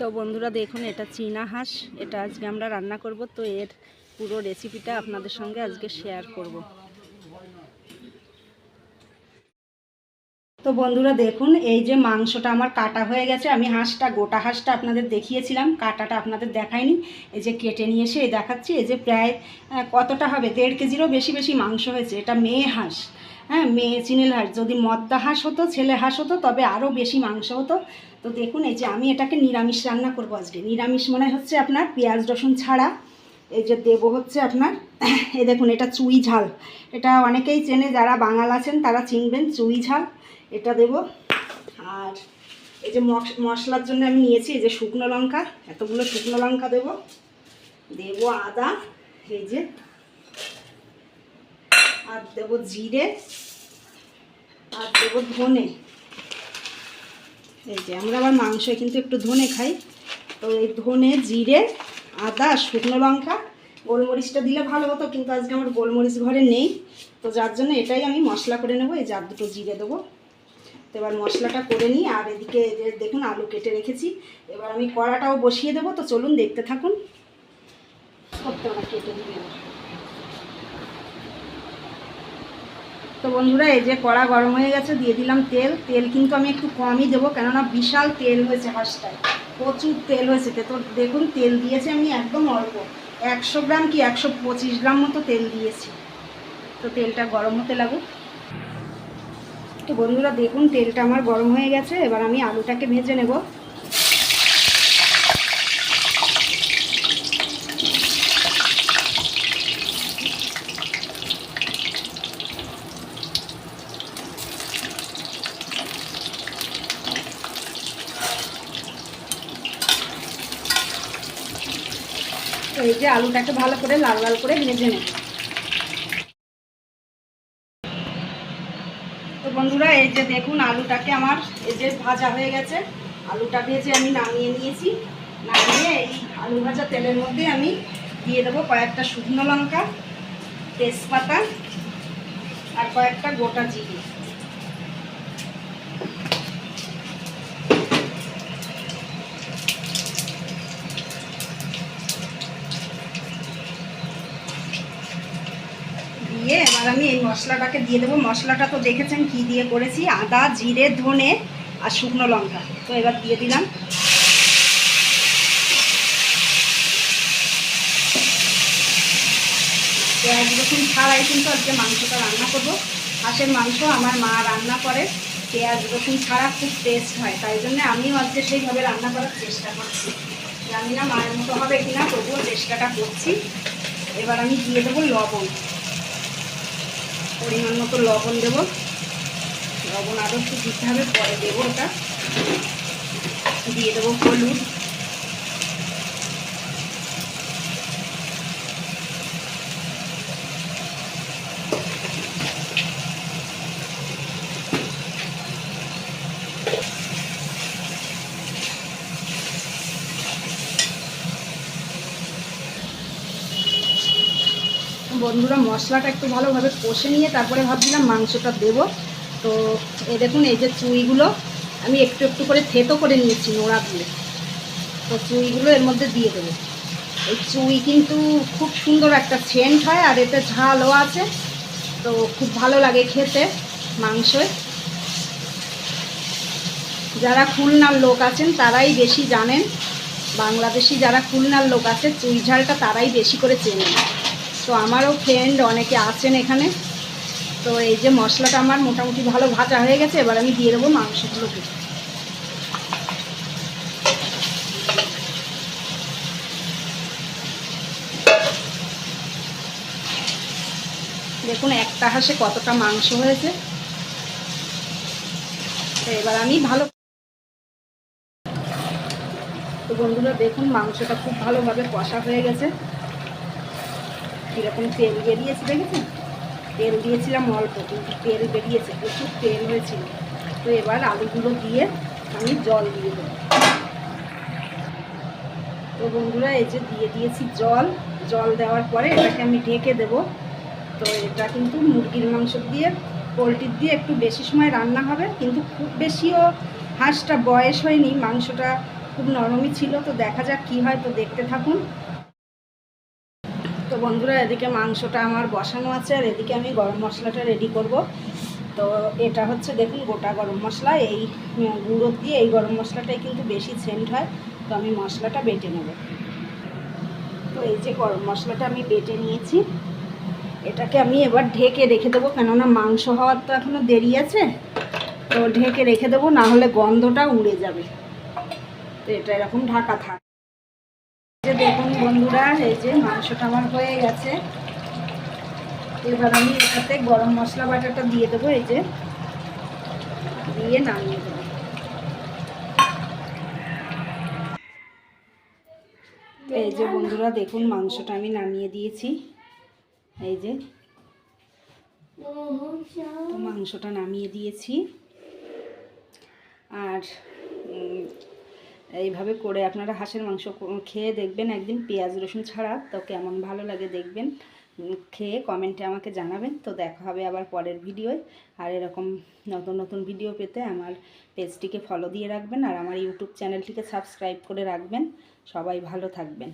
তো বন্ধুরা দেখুন, এটা চীনা হাঁস। এটা আজকে আমরা রান্না করব। তো এর পুরো রেসিপিটা আপনাদের সঙ্গে আজকে শেয়ার করব। তো বন্ধুরা দেখুন, এই যে মাংসটা আমার কাটা হয়ে গেছে। আমি হাঁসটা, গোটা হাঁসটা আপনাদের দেখিয়েছিলাম। কাটাটা আপনাদের দেখাইনি। এই যে কেটে নিয়ে এসে দেখাচ্ছি। এই যে প্রায় কতটা হবে? দেড় কেজিরও বেশি বেশি মাংস হয়েছে। এটা মেয়ে হাঁস। হ্যাঁ মেয়ে চিনেল হাঁস। যদি মদ্দা হাঁস হতো, ছেলে হাঁস হতো, তবে আরও বেশি মাংস হতো। তো দেখুন, এই যে আমি এটাকে নিরামিষ রান্না করব আজকে। নিরামিষ মানে হচ্ছে আপনার পেঁয়াজ, রসুন ছাড়া। এই যে দেব হচ্ছে আপনার, এই দেখুন, এটা চুই ঝাল। এটা অনেকেই চেনে, যারা বাঙাল আছেন, তারা চিনবেন চুই ঝাল। এটা দেব। আর এই যে মশ- মশলার জন্য আমি নিয়েছি এই যে শুকনো লঙ্কা, এতগুলো শুকনো লঙ্কা দেব। দেব আদা, এই যে। আর দেব জিরে। আর দেব ধনে। এই যে, আমরা আবার মাংস কিন্তু একটু ধনে খাই। তো এই ধনে, জিরে, আদা শুকনো লঙ্কা, গোলমরিচটা দিলে ভালো হতো, কিন্তু আজকে আমার গোলমরিচ ঘরে নেই। তো যার জন্য এটাই আমি মশলা করে নেব, এই যার দুটো জিরে দেবো। তো এবার মশলাটা করে নিই, আর এদিকে দেখুন, আলু কেটে রেখেছি। এবার আমি কড়াটাও বসিয়ে দেবো, তো চলুন দেখতে থাকুন। করতে কেটে দিই তো বন্ধুরা, এই যে কড়া গরম হয়ে গেছে, দিয়ে দিলাম তেল। তেল কিন্তু আমি একটু কমই দেবো, কেননা বিশাল তেল হয়েছে হাঁসটায়। প্রচুর তেল হয়েছে। তো দেখুন, তেল দিয়েছি আমি একদম অল্প। একশো গ্রাম কি একশো পঁচিশ গ্রাম মতো তেল দিয়েছি। তো তেলটা গরম হতে লাগুক। তো বন্ধুরা, দেখুন, তেলটা আমার গরম হয়ে গেছে। এবার আমি আলুটাকে ভেজে নেব। তো এই যে আলুটাকে ভালো করে লাল লাল করে ভেজে নেব। তো বন্ধুরা, এই যে দেখুন আলুটাকে আমার এই যে ভাজা হয়ে গেছে। আলুটা ভেজে আমি নামিয়ে নিয়েছি। নামিয়ে এই আলু ভাজা তেলের মধ্যে আমি দিয়ে দেবো কয়েকটা শুকনো লঙ্কা, তেজপাতা আর কয়েকটা গোটা জিরে। দিয়ে এবার আমি এই মশলাটাকে দিয়ে দেবো। মশলাটা তো দেখেছেন কি দিয়ে করেছি? আদা, জিরে, ধনে আর শুকনো লঙ্কা। তো এবার দিয়ে দিলাম। পেঁয়াজ রসুন ছাড়াই কিন্তু আজকে মাংসটা রান্না করব। হাঁসের মাংস আমার মা রান্না করে। পেঁয়াজ রসুন ছাড়া খুব টেস্ট হয়। তাই জন্য আমিও আজকে সেইভাবে রান্না করার চেষ্টা করছি। জানি না মায়ের মতো হবে কিনা, তবুও চেষ্টাটা করছি। এবার আমি দিয়ে দেবো লবণ। পরিমাণ মতো লবণ দেবো। লবণ আরও একটু দিতে হবে, পরে দেবো ওটা। দিয়ে দেবো হলুদ। বন্ধুরা মশলাটা একটু ভালোভাবে কষে নিয়ে তারপরে ভাবছিলাম মাংসটা দেব। তো এ দেখুন, এই যে চুইগুলো আমি একটু একটু করে থেতো করে নিয়েছি নোড়া দিয়ে। তো চুইগুলো এর মধ্যে দিয়ে দেবো। এই চুই কিন্তু খুব সুন্দর একটা সেন্ট হয় আর এতে ঝালও আছে। তো খুব ভালো লাগে খেতে মাংসে যারা খুলনার লোক আছেন তারাই বেশি জানেন। বাংলাদেশি যারা খুলনার লোক আছে, চুই ঝালটা তারাই বেশি করে চেনেন। তো আমারও ফ্রেন্ড অনেকে আছেন এখানে। তো এই যে মশলাটা আমার মোটামুটি ভালো ভাজা হয়ে গেছে, এবার আমি দিয়ে দেবো মাংসগুলোকে। দেখুন একটা হাঁসে কতটা মাংস হয়েছে। এবার আমি ভালো তো বন্ধুরা দেখুন মাংসটা খুব ভালোভাবে কষা হয়ে গেছে। কীরকম তেল বেরিয়েছে দেখেছেন? তেল দিয়েছিলাম অল্প, কিন্তু তেল বেরিয়েছে, প্রচুর তেল হয়েছিল। তো এবার আলুগুলো দিয়ে আমি জল দিয়ে দেবো। তো বন্ধুরা, এই যে দিয়ে দিয়েছি জল। জল দেওয়ার পরে এটাকে আমি ঢেকে দেব। তো এটা কিন্তু মুরগির মাংস দিয়ে, পোলট্রির দিয়ে একটু বেশি সময় রান্না হবে, কিন্তু খুব বেশিও হাঁসটা বয়স হয়নি, মাংসটা খুব নরমই ছিল। তো দেখা যাক কি হয়, তো দেখতে থাকুন। তো বন্ধুরা, এদিকে মাংসটা আমার বসানো আছে আর এদিকে আমি গরম মশলাটা রেডি করব। তো এটা হচ্ছে দেখুন গোটা গরম মশলা, এই গুঁড়ো দিয়ে এই গরম মশলাটাই কিন্তু বেশি সেন্ট হয়। তো আমি মশলাটা বেটে নেব। তো এই যে গরম মশলাটা আমি বেটে নিয়েছি, এটাকে আমি এবার ঢেকে রেখে দেবো। কেননা মাংস হওয়ার তো এখনও দেরি আছে, তো ঢেকে রেখে দেবো না হলে গন্ধটা উড়ে যাবে। তো এটা এরকম ঢাকা থাক। দেখুন বন্ধুরা, এই যে মাংসটা আমার হয়ে গেছে। এবার আমি এটাতে গরম মশলা বাটাটা দিয়ে দেবো, এই যে। দিয়ে নামিয়ে দেবো। এই যে বন্ধুরা, দেখুন মাংসটা আমি নামিয়ে দিয়েছি। এই যে। মাংসটা নামিয়ে দিয়েছি। আর এইভাবে করে আপনারা হাঁসের মাংস খেয়ে দেখবেন, একদিন পেঁয়াজ, রসুন ছাড়া তো কেমন ভালো লাগে দেখবেন। খেয়ে কমেন্টে আমাকে জানাবেন। তো দেখা হবে আবার পরের ভিডিওয়। আর এরকম নতুন নতুন ভিডিও পেতে আমার পেজটিকে ফলো দিয়ে রাখবেন। আর আমার ইউটিউব চ্যানেলটিকে সাবস্ক্রাইব করে রাখবেন। সবাই ভালো থাকবেন।